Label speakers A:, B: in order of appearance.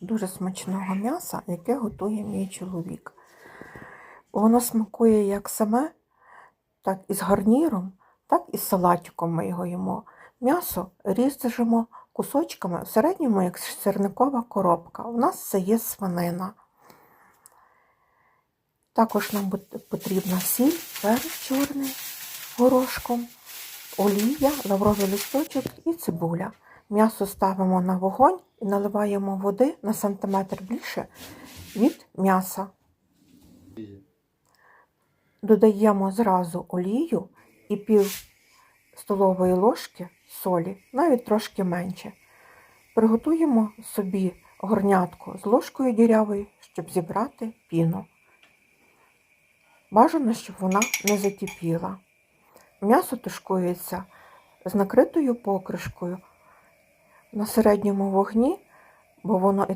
A: дуже смачного м'яса, яке готує мій чоловік. Воно смакує як саме, так і з гарніром, так і з салатиком ми його їмо. М'ясо ріжемо кусочками, в середньому як сирникова коробка. У нас це є свинина. Також нам потрібна сіль, перець чорний горошком, олія, лавровий листочок і цибуля. М'ясо ставимо на вогонь і наливаємо води на сантиметр більше від м'яса. Додаємо зразу олію і пів столової ложки солі, навіть трошки менше. Приготуємо собі горнятку з ложкою дірявою, щоб зібрати піну. Бажано, щоб вона не закипіла. М'ясо тушкується з накритою покришкою на середньому вогні, бо воно і